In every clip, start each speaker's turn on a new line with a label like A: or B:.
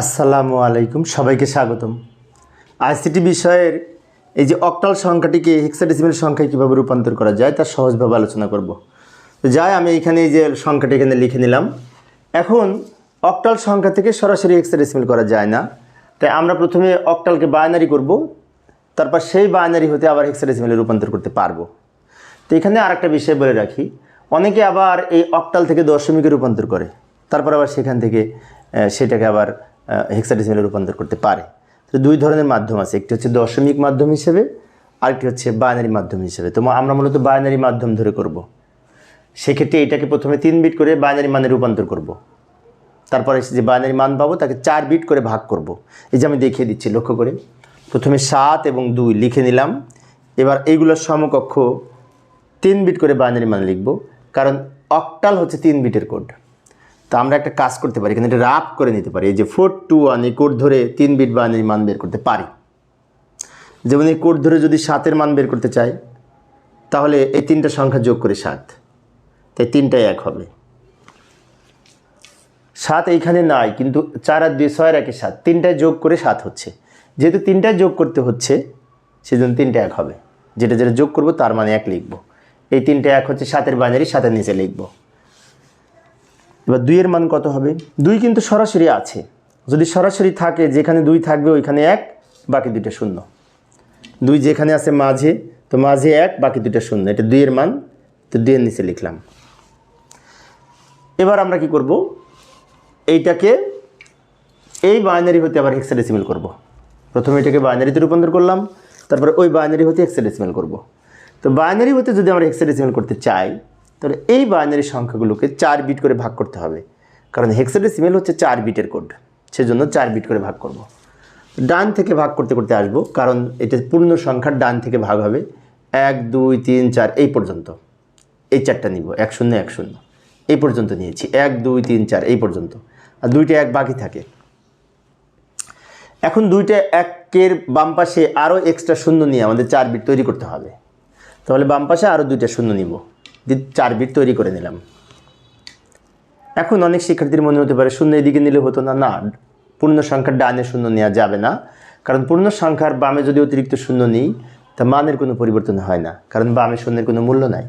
A: আসসালামু আলাইকুম, সবাইকে স্বাগতম। আইসিটি বিষয়ের এই যে অক্টাল সংখ্যাটিকে হেক্সাডেসিমেল সংখ্যায় কীভাবে রূপান্তর করা যায় তা সহজভাবে আলোচনা করব। তো যাই, আমি এখানে এই যে সংখ্যাটি এখানে লিখে নিলাম। এখন, অক্টাল সংখ্যা থেকে সরাসরি হেক্সাডেসিমেল করা যায় না। তাই আমরা প্রথমে অক্টালকে বায়নারি করব, তারপর সেই বায়নারি হতে আবার হেক্সাডেসিমেলে রূপান্তর করতে পারব। তো এখানে আরেকটা বিষয় বলে রাখি, অনেকে আবার এই অক্টাল থেকে দশমিকে রূপান্তর করে, তারপর আবার সেখান থেকে সেটাকে আবার হেক্সাডেসিমেলে রূপান্তর করতে পারে তো দুই ধরনের মাধ্যম আছে, একটি হচ্ছে দশমিক মাধ্যম হিসেবে, আরেকটি হচ্ছে বাইনারি মাধ্যম হিসেবে তো আমরা মূলত বাইনারি মাধ্যম ধরে করব। সেক্ষেত্রে এটাকে প্রথমে তিন বিট করে বাইনারি মানে রূপান্তর করব। তারপরে যে বাইনারি মান পাবো, তাকে চার বিট করে ভাগ করব। এই যে আমি দেখিয়ে দিচ্ছি, লক্ষ্য করে প্রথমে সাত এবং দুই লিখে নিলাম এবার এইগুলোর সমকক্ষ তিন বিট করে বাইনারি মান লিখব, কারণ অক্টাল হচ্ছে তিন বিটের কোড তো আমরা একটা কাজ করতে পারি, এখানে এটা রাফ করে নিতে পারি। এই যে ফোর টু, ওয়ান, এই কোড ধরে তিন বিট বাইনারি মান বের করতে পারি। যেমন এই কোড ধরে যদি সাতের মান বের করতে চাই, তাহলে এই তিনটা সংখ্যা যোগ করে সাত। তাই তিনটাই এক হবে। সাত এইখানে নাই, কিন্তু চার আর দুই ছয়ের একে সাত তিনটায় যোগ করে সাত হচ্ছে। যেহেতু তিনটায় যোগ করতে হচ্ছে, সেজন্য তিনটা এক হবে। যেটা যেটা যোগ করব, তার মানে এক লিখব। এই তিনটা এক হচ্ছে সাতের বাইনারি সাতের নিচে লিখব। এবার দুইয়ের মান কত হবে? দুই কিন্তু সরাসরি আছে। যদি সরাসরি থাকে, যেখানে দুই থাকবে, ওইখানে এক, বাকি দুইটা শূন্য। দুই যেখানে আছে মাঝে, তো মাঝে এক, বাকি দুইটা শূন্য। এটা দুইয়ের মান, তো দুইয়ের নিচে লিখলাম। এবার আমরা কি করব? এইটাকে, এই বাইনারি হতে আবার হেক্সাডেসিমেল করব। প্রথমে এটাকে বাইনারিতে রূপান্তর করলাম, তারপরে ওই বাইনারি হতে হেক্সাডেসিমেল করব। তো বাইনারি হতে যদি আমরা হেক্সাডেসিমেল করতে চাই তাহলে এই বাইনারি সংখ্যাগুলোকে চার বিট করে ভাগ করতে হবে। কারণ হেক্সাডেসিমেল হচ্ছে চার বিটের কোড সেজন্য চার বিট করে ভাগ করব। ডান থেকে ভাগ করতে করতে আসব, কারণ এটা পূর্ণ সংখ্যার ডান থেকে ভাগ হবে। এক, দুই, তিন, চার, এই পর্যন্ত। এই চারটা নিব, এক শূন্য এক শূন্য। এই পর্যন্ত নিয়েছি, এক, দুই, তিন, চার, এই পর্যন্ত। আর দুইটা এক বাকি থাকে। এখন দুইটা একের বাম পাশে আরও এক্সট্রা শূন্য নিয়ে আমাদের চার বিট তৈরি করতে হবে। তাহলে বাম পাশে আরও দুইটা শূন্য নিব। চার বিট তৈরি করে নিলাম। এখন অনেক শিক্ষার্থীর মনে হতে পারে শূন্য এদিকে নিলে হতো না। না, পূর্ণ সংখ্যার ডানে শূন্য নেওয়া যাবে না। কারণ পূর্ণ সংখ্যার বামে যদি অতিরিক্ত শূন্য নিই, তা মানের কোনো পরিবর্তন হয় না। কারণ বামে শূন্যের কোনো মূল্য নাই।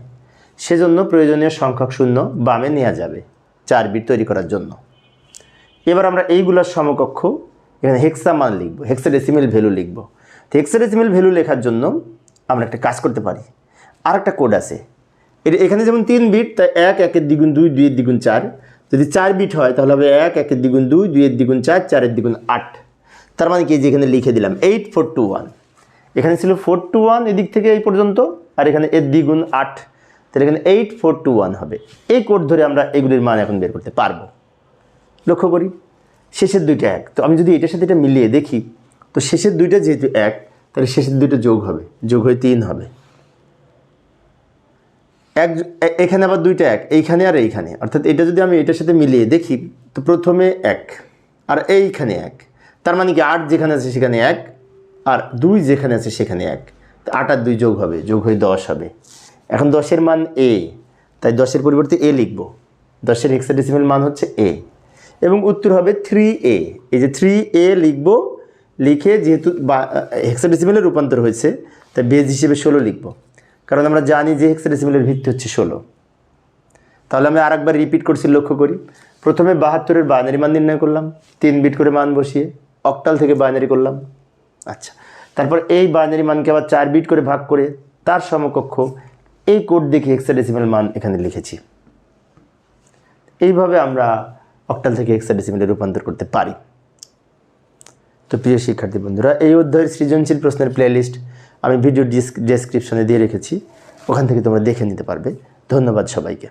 A: সেজন্য প্রয়োজনীয় সংখ্যক শূন্য বামে নেওয়া যাবে চার বিট তৈরি করার জন্য। এবার আমরা এইগুলোর সমকক্ষ, এখানে হেক্সা মান লিখব, হেক্সাডেসিমেল ভ্যালু লিখব। তো হেক্সাডেসিমেল ভ্যালু লেখার জন্য আমরা একটা কাজ করতে পারি। আর একটা কোড আছে। এটা এখানে যেমন তিন বিট, তাই এক, একের দ্বিগুণ দুই, দুইয়ের দ্বিগুণ চার। যদি চার বিট হয়, তাহলে হবে এক, একের দ্বিগুণ দুই, দুইয়ের দ্বিগুণ চার, চারের দ্বিগুণ আট। তার মানে কি, এই যে এখানে লিখে দিলাম এইট ফোর টু ওয়ান এখানে ছিল ফোর টু ওয়ান এদিক থেকে এই পর্যন্ত, আর এখানে এর দ্বিগুণ আট। তাহলে এখানে এইট ফোর টু ওয়ান হবে। এই কোড ধরে আমরা এগুলির মান এখন বের করতে পারব। লক্ষ্য করি, শেষের দুইটা এক। তো আমি যদি এটার সাথে এটা মিলিয়ে দেখি, তো শেষের দুইটা যেহেতু এক, তাহলে শেষের দুইটা যোগ হবে, যোগ হয়ে তিন হবে। এক এখানে আবার দুইটা এক, এইখানে আর এইখানে। অর্থাৎ এটা যদি আমি এটার সাথে মিলিয়ে দেখি, তো প্রথমে এক, আর এইখানে এক। তার মানে কি, আট যেখানে আছে সেখানে এক, আর দুই যেখানে আছে সেখানে এক। আট আর দুই যোগ হবে, যোগ হয়ে দশ হবে। এখন দশের মান এ, তাই দশের পরিবর্তে এ লিখব। দশের হেক্সাডেসিমেল মান হচ্ছে এ। এবং উত্তর হবে থ্রি এ এই যে থ্রি এ লিখব, লিখে যেহেতু বা হেক্সাডেসিমেলে রূপান্তর হয়েছে, তাই বেজ হিসেবে ষোলো লিখব। কারণ আমরা জানি যে হেক্সাডেসিমেলের ভিত্তি হচ্ছে ষোলো। তাহলে আমি আরেকবার রিপিট করছি, লক্ষ্য করি। প্রথমে বাহাত্তরের বাইনারি মান নির্ণয় করলাম, তিন বিট করে মান বসিয়ে অক্টাল থেকে বাইনারি করলাম। আচ্ছা তারপর এই বাইনারি মানকে আবার চার বিট করে ভাগ করে তার সমকক্ষ এই কোড দেখে হেক্সাডেসিমেল মান এখানে লিখেছি। এইভাবে আমরা অক্টাল থেকে হেক্সাডেসিমেলে রূপান্তর করতে পারি। তো প্রিয় শিক্ষার্থী বন্ধুরা, এই অধ্যায়ের সৃজনশীল প্রশ্নের প্লেলিস্ট আমি ভিডিও ডিসক্রিপশনে দিয়ে রেখেছি। ওখান থেকে তোমরা দেখে নিতে পারবে। ধন্যবাদ সবাইকে।